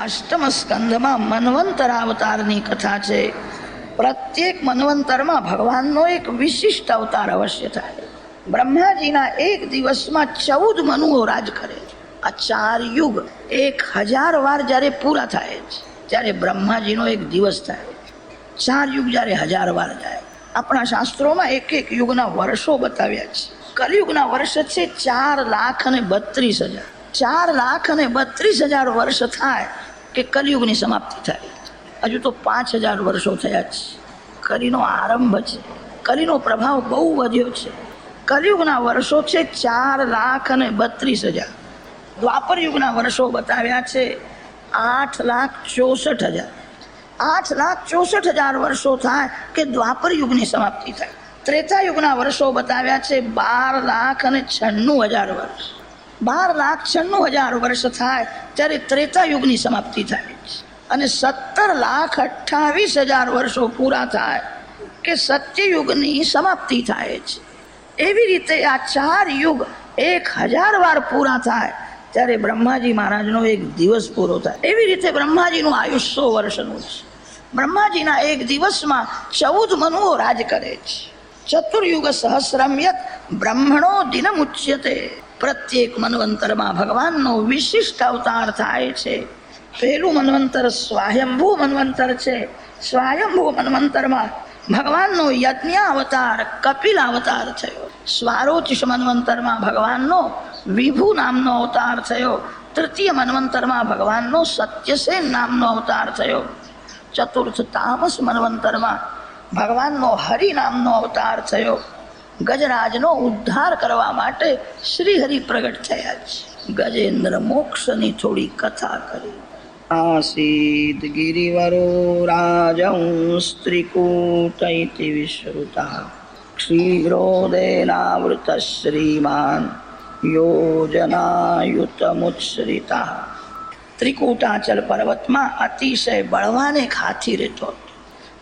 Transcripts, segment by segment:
અષ્ટમ સ્કંધમાં મનવંતર અવતારની કથા છે. પ્રત્યેક મન્વંતરમાં ભગવાનનો એક વિશિષ્ટ અવતાર અવશ્ય થાય. બ્રહ્માજીના એક દિવસમાં ચૌદ મનુઓ રાજ કરે છે. આ ચાર યુગ એક હજાર વાર જ્યારે પૂરા થાય છે, ત્યારે બ્રહ્માજીનો એક દિવસ થાય ચાર યુગ જ્યારે હજાર વાર જાય, આપણા શાસ્ત્રોમાં એક એક યુગના વર્ષો બતાવ્યા છે. કલયુગના વર્ષ છે ચાર લાખ અને બત્રીસ હજાર. ચાર લાખ અને બત્રીસ હજાર વર્ષ થાય. કે કલયુગની સમાપ્તિ થાય. હજુ તો પાંચ હજાર વર્ષો થયા છે. કલીનો આરંભ છે. કલીનો પ્રભાવ બહુ વધ્યો છે. કલયુગના વર્ષો છે ચાર લાખ અને બત્રીસ હજાર. દ્વાપર યુગના વર્ષો બતાવ્યા છે આઠ લાખ ચોસઠ હજાર. આઠ લાખ ચોસઠ હજાર વર્ષો થાય કે દ્વાપર યુગની સમાપ્તિ થાય. ત્રેતા યુગના વર્ષો બતાવ્યા છે બાર લાખ અને છન્નું હજાર વર્ષ. બાર લાખ છન્નું હજાર વર્ષ થાય, ત્યારે ત્રેતા યુગની સમાપ્તિ થાય અને સત્તર લાખ અઠ્ઠાવીસ હજાર વર્ષો પૂરા થાય, કે સત્યયુગની સમાપ્તિ થાય છે એવી રીતે આ ચાર યુગ એક હજાર વાર પૂરા થાય, ત્યારે બ્રહ્માજી મહારાજનો એક દિવસ પૂરો થાય. એવી રીતે બ્રહ્માજીનું આયુષ્ય વર્ષનું છે. બ્રહ્માજીના એક દિવસમાં ચૌદ મનુઓ રાજ કરે છે. ચતુર્યુગ સહસ્રમ્યત બ્રહ્મણો દિનમુચ્યતે પ્રત્યેક મનવંતરમાં ભગવાનનો વિશિષ્ટ અવતાર થાય છે. પહેલું મનવંતર સ્વાયંભૂ મનવંતર છે. સ્વાયંભૂ મનવંતરમાં ભગવાનનો યજ્ઞ અવતાર કપિલ અવતાર થયો. સ્વારોચિષ મનવંતરમાં ભગવાનનો વિભુ નામનો અવતાર થયો. તૃતીય મનવંતરમાં ભગવાનનો સત્યસેન નામનો અવતાર થયો. ચતુર્થ તામસ મનવંતરમાં ભગવાનનો હરિ નામનો અવતાર થયો. ગજરાજનો ઉદ્ધાર કરવા માટે શ્રીહરિ પ્રગટ થયા છે. ગજેન્દ્ર મોક્ષની થોડી કથા કરી. આસીદ ગિરિવરો રાજંસ્ત્રિકૂટ ઇતિ વિશ્રુતા. ક્ષીરોદેનાવૃત શ્રીમાન યોજનાયુતમુચ્છરિતા. ત્રિકૂટાચલ પર્વતમાં અતિશય બળવાને ખાથી રહેતો હતો.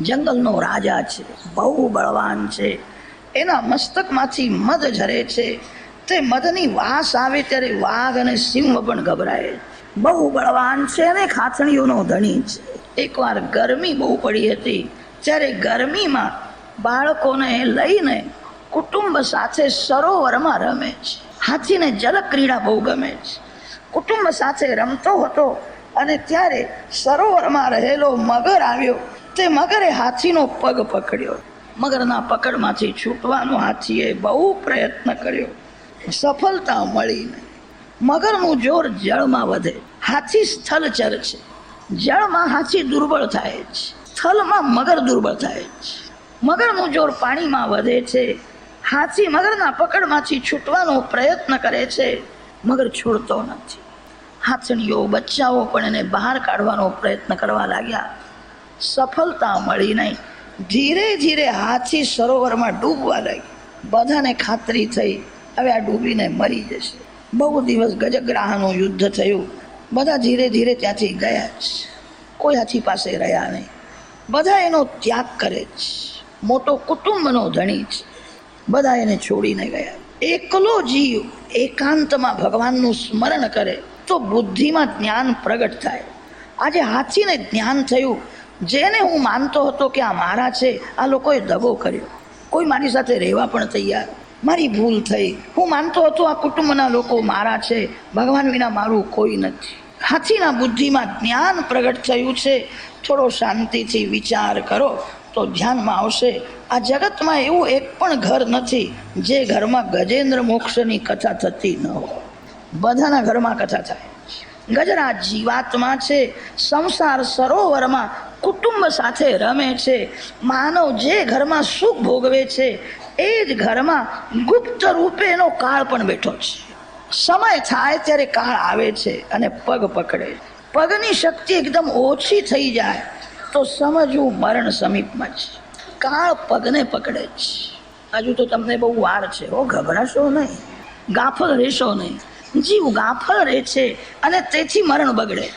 જંગલનો રાજા છે, બહુ બળવાન છે. એના મસ્તકમાંથી મધ ઝરે છે. તે મધની વાસ આવે ત્યારે વાઘ અને સિંહ પણ ગભરાય. બહુ બળવાન છે અને ખાથણીઓનો ધણી છે. એકવાર ગરમી બહુ પડી હતી, ત્યારે ગરમીમાં બાળકોને લઈને કુટુંબ સાથે સરોવરમાં રમે છે. હાથીને જલ ક્રીડા બહુ ગમે છે. કુટુંબ સાથે રમતો હતો અને ત્યારે સરોવરમાં રહેલો મગર આવ્યો. તે મગરે હાથીનો પગ પકડ્યો. મગરના પકડમાંથી છૂટવાનો હાથીએ બહુ પ્રયત્ન કર્યો. સફળતા મળી નહીં. મગરનું જોર જળમાં વધે. હાથી સ્થલચર છે. જળમાં હાથી દુર્બળ થાય છે. સ્થળમાં મગર દુર્બળ થાય છે. મગરનું જોર પાણીમાં વધે છે. હાથી મગરના પકડમાંથી છૂટવાનો પ્રયત્ન કરે છે. મગર છોડતો નથી. હાથણીઓ બચ્ચાઓ પણ એને બહાર કાઢવાનો પ્રયત્ન કરવા લાગ્યા. સફળતા મળી નહીં. ધીરે ધીરે હાથી સરોવરમાં ડૂબવા લાગી બધાને ખાતરી થઈ હવે આ ડૂબીને મરી જશે. બહુ દિવસ ગજગ્રાહનું યુદ્ધ થયું. બધા ધીરે ધીરે ત્યાંથી ગયા છે કોઈ હાથી પાસે રહ્યા નહીં. બધા એનો ત્યાગ કરે છે મોટો કુટુંબનો ધણી છે. બધા એને છોડીને ગયા. એકલો જીવ એકાંતમાં ભગવાનનું સ્મરણ કરે તો બુદ્ધિમાં જ્ઞાન પ્રગટ થાય. આજે હાથીને જ્ઞાન થયું જેને હું માનતો હતો કે આ મારા છે, આ લોકોએ દગો કર્યો. કોઈ મારી સાથે રહેવા પણ તૈયાર. મારી ભૂલ થઈ. હું માનતો હતો આ કુટુંબના લોકો મારા છે. ભગવાન વિના મારું કોઈ નથી. હાથીના બુદ્ધિમાં જ્ઞાન પ્રગટ થયું છે. થોડો શાંતિથી વિચાર કરો તો ધ્યાનમાં આવશે. આ જગતમાં એવું એક પણ ઘર નથી જે ઘરમાં ગજેન્દ્ર મોક્ષની કથા થતી ન હોય. બધાના ઘરમાં કથા થાય. ગજરા જીવાત્મા છે. સંસાર સરોવરમાં કુટુંબ સાથે રમે છે. માનવ જે ઘરમાં સુખ ભોગવે છે, એ જ ઘરમાં ગુપ્ત રૂપે એનો કાળ પણ બેઠો છે. સમય થાય ત્યારે કાળ આવે છે અને પગ પકડે. પગની શક્તિ એકદમ ઓછી થઈ જાય તો સમજવું મરણ સમીપમાં છે. કાળ પગને પકડે છે. હજુ તો તમને બહુ વાર છે ઓ ગભરાશો નહીં. ગાફલ રહેશો નહીં. જીવ ગાફલ રહે છે અને તેથી મરણ બગડે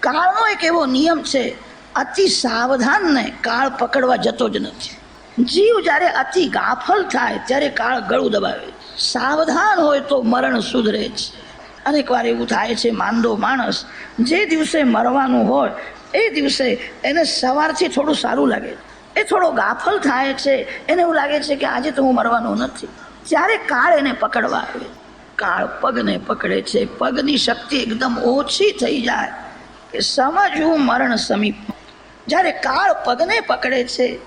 કાળનો એક એવો નિયમ છે અતિ સાવધાનને કાળ પકડવા જતો જ નથી. જીવ જ્યારે અતિ ગાફલ થાય, ત્યારે કાળ ગળું દબાવે સાવધાન હોય તો મરણ સુધરે છે. અનેક વાર એવું થાય છે, માંદો માણસ જે દિવસે મરવાનું હોય, એ દિવસે એને સવારથી થોડું સારું લાગે એ થોડો ગાફલ થાય છે, એને એવું લાગે છે કે આજે તો હું મરવાનો નથી. ત્યારે કાળ એને પકડવા આવે, કાળ પગને પકડે છે. પગની શક્તિ એકદમ ઓછી થઈ જાય. કે સમજવું મરણ સમીપ જ્યારે કાળ પગને પકડે છે,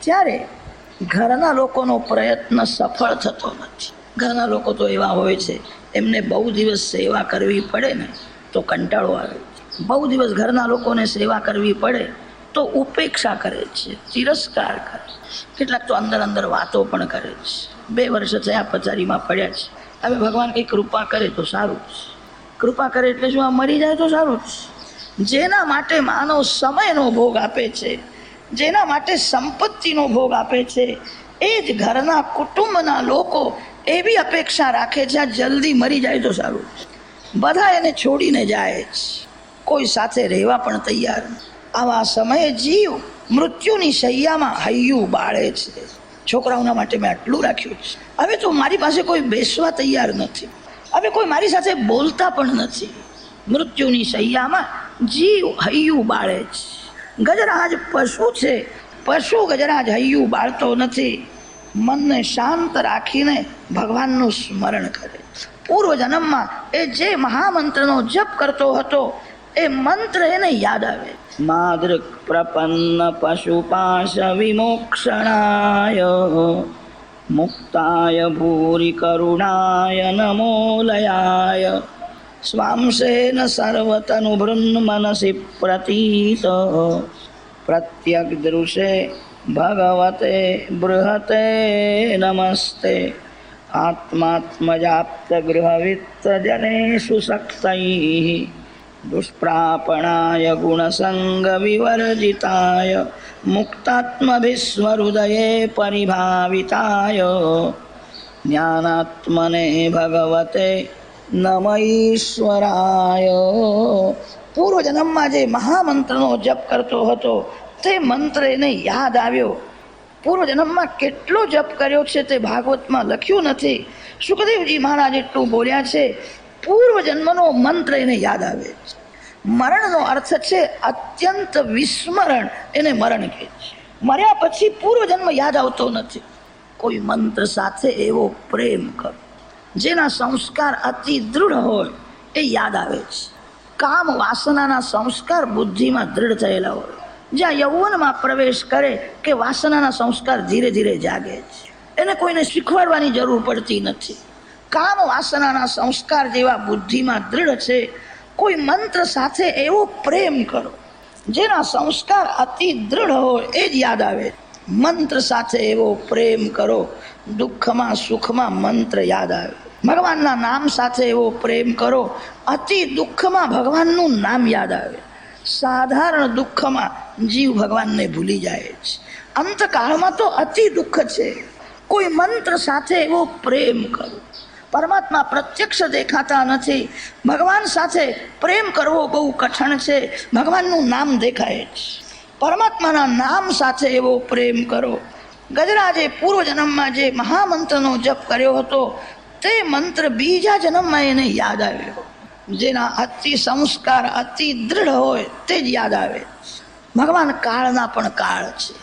ત્યારે ઘરના લોકોનો પ્રયત્ન સફળ થતો નથી. ઘરના લોકો તો એવા હોય છે, એમને બહુ દિવસ સેવા કરવી પડે ને, તો કંટાળો આવે બહુ દિવસ ઘરના લોકોને સેવા કરવી પડે, તો ઉપેક્ષા કરે છે, તિરસ્કાર કરે કેટલાક તો અંદર અંદર વાતો પણ કરે છે. બે વર્ષ થયા પચારીમાં પડ્યા છે. હવે ભગવાન કંઈ કૃપા કરે તો સારું જ કૃપા કરે એટલે શું, આ મરી જાય તો સારું જ જેના માટે માનવ સમયનો ભોગ આપે છે, જેના માટે સંપત્તિનો ભોગ આપે છે, એ જ ઘરના કુટુંબના લોકો એવી અપેક્ષા રાખે છે, આ જલ્દી મરી જાય તો સારું. બધા એને છોડીને જાય છે કોઈ સાથે રહેવા પણ તૈયાર આવા સમયે જીવ મૃત્યુની શૈયામાં હૈયું બાળે છે. છોકરાઓના માટે મેં આટલું રાખ્યું છે. હવે તો મારી પાસે કોઈ બેસવા તૈયાર નથી. હવે કોઈ મારી સાથે બોલતા પણ નથી. મૃત્યુની શૈયામાં જીવ હૈયું બાળે છે. ગજરાજ પશુ છે. પશુ ગજરાજ હૈયું બાળતો નથી. મનને શાંત રાખીને ભગવાનનું સ્મરણ કરે પૂર્વ જન્મમાં એ જે મહામંત્રનો જપ કરતો હતો, એ મંત્ર એને યાદ આવે માદૃક પ્રપન્ન પશુપાશ વિમોક્ષણાય. મુક્તાય ભૂરી કરુણાય નમોલયાય સ્વાંશેન બ્રહ્મ મનસી પ્રતીત, પ્રત્યગ્દૃશે ભગવતે બૃહતે નમસ્તે. આત્માત્મજાપ્તગૃહવિત્તજનેષુ શક્તૈः, દુષ્પ્રાપણાય ગુણસંગવિવર્જિતાય મુક્તાત્મભીસ્વહૃદયે પરિભાવિતાય. જ્ઞાનાત્મને ભગવતે નમ ઈશ્વરાય પૂર્વ જન્મમાં જે મહામંત્રનો જપ કરતો હતો તે મંત્ર એને યાદ આવ્યો. પૂર્વ જન્મમાં કેટલો જપ કર્યો છે તે ભાગવતમાં લખ્યું નથી. સુખદેવજી મહારાજ એટલું બોલ્યા છે પૂર્વ જન્મનો મંત્ર એને યાદ આવે છે. મરણનો અર્થ છે અત્યંત વિસ્મરણ. એને મરણ કહે છે. મર્યા પછી પૂર્વ જન્મ યાદ આવતો નથી. કોઈ મંત્ર સાથે એવો પ્રેમ કરો. જેના સંસ્કાર અતિ દૃઢ હોય એ યાદ આવે છે. કામ વાસનાના સંસ્કાર બુદ્ધિમાં દૃઢ થયેલા હોય. જ્યાં યૌવનમાં પ્રવેશ કરે કે વાસનાના સંસ્કાર ધીરે ધીરે જાગે છે. એને કોઈને શીખવાડવાની જરૂર પડતી નથી. કામ વાસનાના સંસ્કાર જેવા બુદ્ધિમાં દૃઢ છે. કોઈ મંત્ર સાથે એવો પ્રેમ કરો, જેના સંસ્કાર અતિ દૃઢ હોય એ જ યાદ આવે મંત્ર સાથે એવો પ્રેમ કરો, દુઃખમાં સુખમાં મંત્ર યાદ આવે. ભગવાનના નામ સાથે એવો પ્રેમ કરો, અતિ દુઃખમાં ભગવાનનું નામ યાદ આવે. સાધારણ દુઃખમાં જીવ ભગવાનને ભૂલી જાય છે. અંતકાળમાં તો અતિ દુઃખ છે. કોઈ મંત્ર સાથે એવો પ્રેમ કરો. પરમાત્મા પ્રત્યક્ષ દેખાતા નથી. ભગવાન સાથે પ્રેમ કરવો બહુ કઠણ છે. ભગવાનનું નામ દેખાય છે. પરમાત્માના નામ સાથે એવો પ્રેમ કરો. ગજરાજે પૂર્વ જન્મમાં જે મહામંત્રનો જપ કર્યો હતો, તે મંત્ર બીજા જન્મમાં એને યાદ આવ્યો. જેના અતિ સંસ્કાર, અતિ દૃઢ હોય તે જ યાદ આવે. ભગવાન કાળના પણ કાળ છે.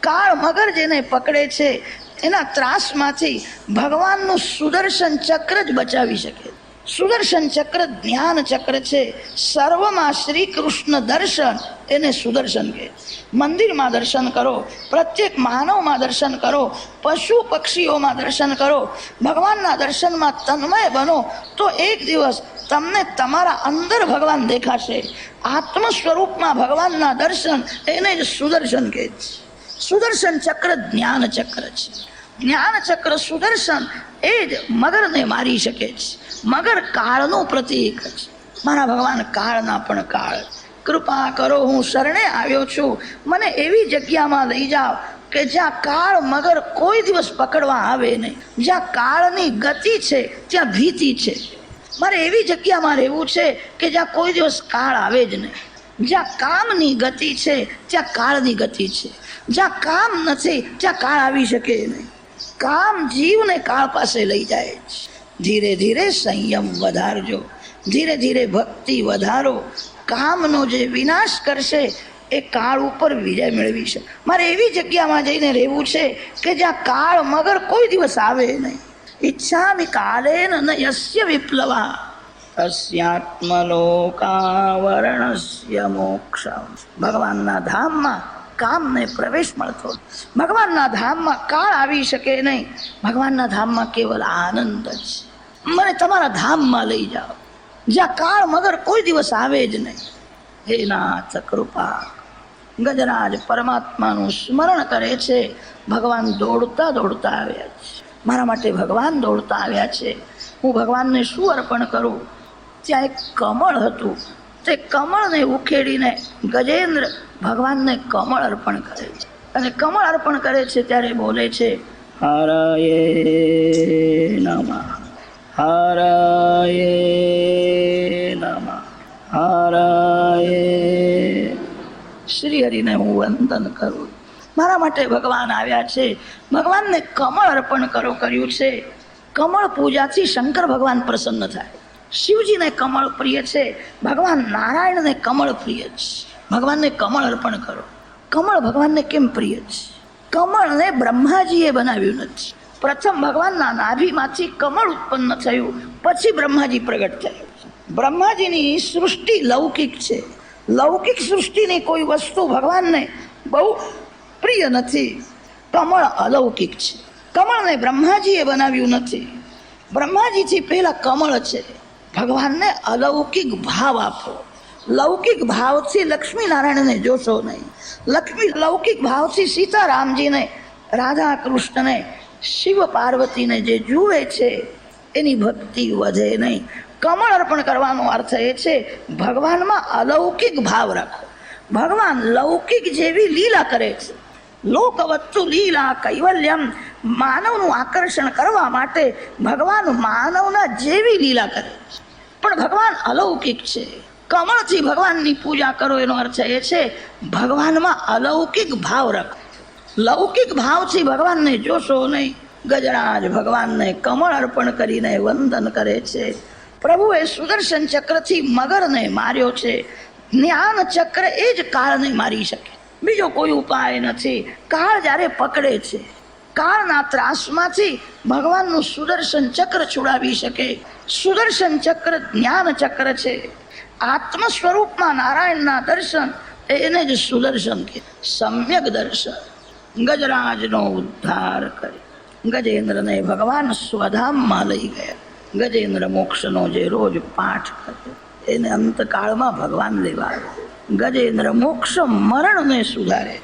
કાળ મગર જેને પકડે છે, એના ત્રાસમાંથી ભગવાનનું સુદર્શન ચક્ર જ બચાવી શકે. સુદર્શન ચક્ર જ્ઞાન ચક્ર છે. સર્વમાં શ્રી કૃષ્ણ દર્શન, એને સુદર્શન કહે. મંદિરમાં દર્શન કરો, પ્રત્યેક માનવમાં દર્શન કરો, પશુ પક્ષીઓમાં દર્શન કરો, ભગવાનના દર્શનમાં તન્મય બનો, તો એક દિવસ તમને તમારા અંદર ભગવાન દેખાશે. આત્મ સ્વરૂપમાં ભગવાનના દર્શન એને જ સુદર્શન કહે છે. સુદર્શન ચક્ર જ્ઞાન ચક્ર છે. જ્ઞાન ચક્ર સુદર્શન એ જ મગરને મારી શકે છે. મગર કાળનું પ્રતીક છે. મારા ભગવાન કાળના પણ કાળ કૃપા કરો, હું શરણે આવ્યો છું. મને એવી જગ્યામાં લઈ જાઓ કે જ્યાં કાળ મગર કોઈ દિવસ પકડવા આવે નહીં. જ્યાં કાળની ગતિ છે, ત્યાં ભીતિ છે. મારે એવી જગ્યામાં રહેવું છે કે જ્યાં કોઈ દિવસ કાળ આવે જ નહીં. જ્યાં કામની ગતિ છે, ત્યાં કાળની ગતિ છે. જ્યાં કામ નથી, ત્યાં કાળ આવી શકે નહીં. કામ જીવને કાળ પાસે લઈ જાય છે. ધીરે ધીરે સંયમ વધારજો. ધીરે ધીરે ભક્તિ વધારો. કામનો જે વિનાશ કરશે, એ કાળ ઉપર વિજય મેળવી છે મારે એવી જગ્યામાં જઈને રહેવું છે કે જ્યાં કાળ મગર કોઈ દિવસ આવે નહીં. ઈચ્છામિ કાલેન ન યસ્ય વિપ્લવા. અસ્યાત્મલોકાવરણસ્ય મોક્ષ ભગવાનના ધામમાં કામને પ્રવેશ મળતો ભગવાનના ધામમાં કાળ આવી શકે નહીં. ભગવાનના ધામમાં કેવલ આનંદ જ. મને તમારા ધામમાં લઈ જાઓ. જ્યાં કાળ મગર કોઈ દિવસ આવે જ નહીં. હે નાથ કૃપા. ગજરાજ પરમાત્માનું સ્મરણ કરે છે. ભગવાન દોડતા દોડતા આવ્યા છે. મારા માટે ભગવાન દોડતા આવ્યા છે. હું ભગવાનને શું અર્પણ કરું? ત્યાં એક કમળ હતું. તે કમળને ઉખેડીને ગજેન્દ્ર ભગવાનને કમળ અર્પણ કરે છે. અને કમળ અર્પણ કરે છે ત્યારે બોલે છે, હરયે નમઃ હરયે નમઃ, હરયે શ્રી હરિને હું વંદન કરું. મારા માટે ભગવાન આવ્યા છે. ભગવાનને કમળ અર્પણ કરો કર્યું છે. કમળ પૂજાથી શંકર ભગવાન પ્રસન્ન થાય. શિવજીને કમળ પ્રિય છે. ભગવાન નારાયણને કમળ પ્રિય છે. ભગવાનને કમળ અર્પણ કરો. કમળ ભગવાનને કેમ પ્રિય છે? કમળને બ્રહ્માજીએ બનાવ્યું નથી. પ્રથમ ભગવાનના નાભીમાંથી કમળ ઉત્પન્ન થયું, પછી બ્રહ્માજી પ્રગટ થયું. બ્રહ્માજીની સૃષ્ટિ લૌકિક છે. લૌકિક સૃષ્ટિની કોઈ વસ્તુ ભગવાનને બહુ પ્રિય નથી. કમળ અલૌકિક છે. કમળને બ્રહ્માજીએ બનાવ્યું નથી. બ્રહ્માજીથી પહેલાં કમળ છે. ભગવાનને અલૌકિક ભાવ આપો. લૌકિક ભાવથી લક્ષ્મી નારાયણને જોશો નહીં. લક્ષ્મી લૌકિક ભાવથી સીતારામજીને રાધા કૃષ્ણને શિવ પાર્વતીને જે જુએ છે, એની ભક્તિ વધે નહીં. કમળ અર્પણ કરવાનો અર્થ એ છે, ભગવાનમાં અલૌકિક ભાવ રાખો. ભગવાન લૌકિક જેવી લીલા કરે છે. લોકવત્તુ લીલા કૈવલ્યમ માનવનું આકર્ષણ કરવા માટે ભગવાન માનવના જેવી લીલા કરે છે. પણ ભગવાન અલૌકિક છે. કમળથી ભગવાનની પૂજા કરો એનો અર્થ એ છે, ભગવાનમાં અલૌકિક ભાવ રખ. લૌકિક ભાવથી ભગવાનને જોશો નહીં, ગજરાજ ભગવાનને કમળ અર્પણ કરીને વંદન કરે છે. પ્રભુએ સુદર્શન ચક્રથી મગરને માર્યો છે. જ્ઞાન ચક્ર એ જ કાળને મારી શકે. બીજો કોઈ ઉપાય નથી. કાળ જ્યારે પકડે છે, કાળના ત્રાસમાંથી ભગવાનનું સુદર્શન ચક્ર છોડાવી શકે. સુદર્શન ચક્ર જ્ઞાન ચક્ર છે. આત્મ સ્વરૂપમાં નારાયણના દર્શન એને જ સુદર્શન કે સમ્યક દર્શન. ગજરાજનો ઉદ્ધાર કરે. ગજેન્દ્રને ભગવાન સ્વધામમાં લઈ ગયા. ગજેન્દ્ર મોક્ષનો જે રોજ પાઠ કરે, એને અંતકાળમાં ભગવાન લેવા ગજેન્દ્ર મોક્ષ મરણને સુધારે.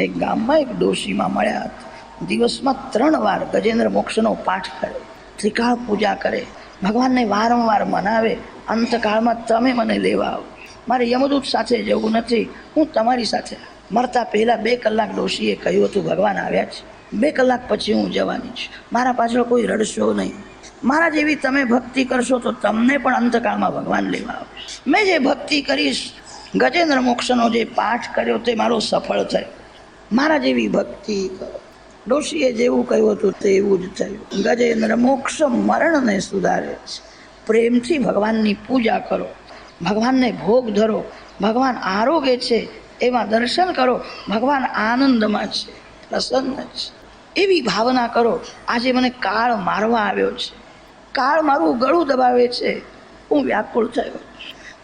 એક ગામમાં એક ડોશીમાં મળ્યા હતા. દિવસમાં ત્રણ વાર ગજેન્દ્ર મોક્ષનો પાઠ કરે. ત્રિકાળ પૂજા કરે. ભગવાનને વારંવાર મનાવે. અંતકાળમાં તમે મને લેવા આવો. મારે યમદૂત સાથે જવું નથી. હું તમારી સાથે મરતા પહેલાં બે કલાક ડોશીએ કહ્યું હતું, ભગવાન આવ્યા છે. બે કલાક પછી હું જવાની છું. મારા પાછળ કોઈ રડશો નહીં. મારા જેવી તમે ભક્તિ કરશો તો તમને પણ અંતકાળમાં ભગવાન લેવા આવશે મેં જે ભક્તિ કરીશ, ગજેન્દ્ર મોક્ષનો જે પાઠ કર્યો તે મારો સફળ થયો. મારા જેવી ભક્તિ કરો. ડોશીએ જેવું કહ્યું હતું તેવું જ થયું. ગજેન્દ્ર મોક્ષ મરણને સુધારે છે. પ્રેમથી ભગવાનની પૂજા કરો. ભગવાનને ભોગ ધરો. ભગવાન આરોગ્ય છે, એમાં દર્શન કરો. ભગવાન આનંદમાં છે, પ્રસન્ન છે. એવી ભાવના કરો. આજે મને કાળ મારવા આવ્યો છે. કાળ મારું ગળું દબાવે છે. હું વ્યાકુળ થયો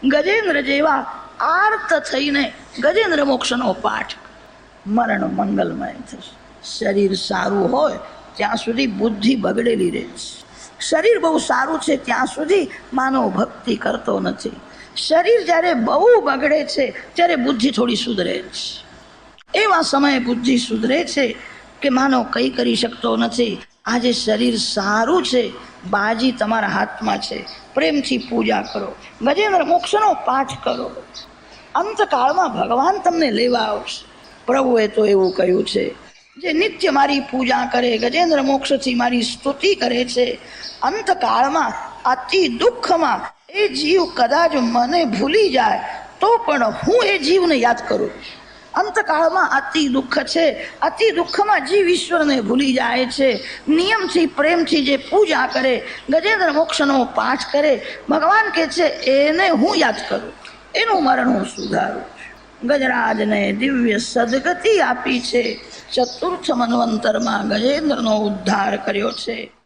ગજેન્દ્ર જેવા આર્ત થઈને ગજેન્દ્ર મોક્ષનો પાઠ મરણ મંગલમય થશે. શરીર સારું હોય, ત્યાં સુધી બુદ્ધિ બગડેલી રહે છે. શરીર બહુ સારું છે, ત્યાં સુધી માનવ ભક્તિ કરતો નથી. શરીર જ્યારે બહુ બગડે છે, ત્યારે બુદ્ધિ થોડી સુધરે છે એવા સમયે બુદ્ધિ સુધરે છે કે માનવ કંઈ કરી શકતો નથી. આજે શરીર સારું છે, બાજી તમારા હાથમાં છે. પ્રેમથી પૂજા કરો. ગજેન્દ્ર મોક્ષનો પાઠ કરો. અંતકાળમાં ભગવાન તમને લેવા આવશે. પ્રભુએ તો એવું કહ્યું છે જે નિત્ય મારી પૂજા કરે, ગજેન્દ્ર મોક્ષથી મારી સ્તુતિ કરે છે. અંતકાળમાં, અતિ દુઃખમાં, એ જીવ કદાચ મને ભૂલી જાય, તો પણ હું એ જીવને યાદ કરું. અંતકાળમાં અતિ દુઃખ છે. અતિ દુઃખમાં જીવ ઈશ્વરને ભૂલી જાય છે. નિયમથી, પ્રેમથી જે પૂજા કરે, ગજેન્દ્ર મોક્ષનો પાઠ કરે, ભગવાન કે છે, એને હું યાદ કરું. એનું મરણ હું સુધારું. ગજરાજને દિવ્ય સદગતિ આપી છે. ચતુર્થ મન્વંતરમાં ગજેન્દ્રનો ઉદ્ધાર કર્યો છે.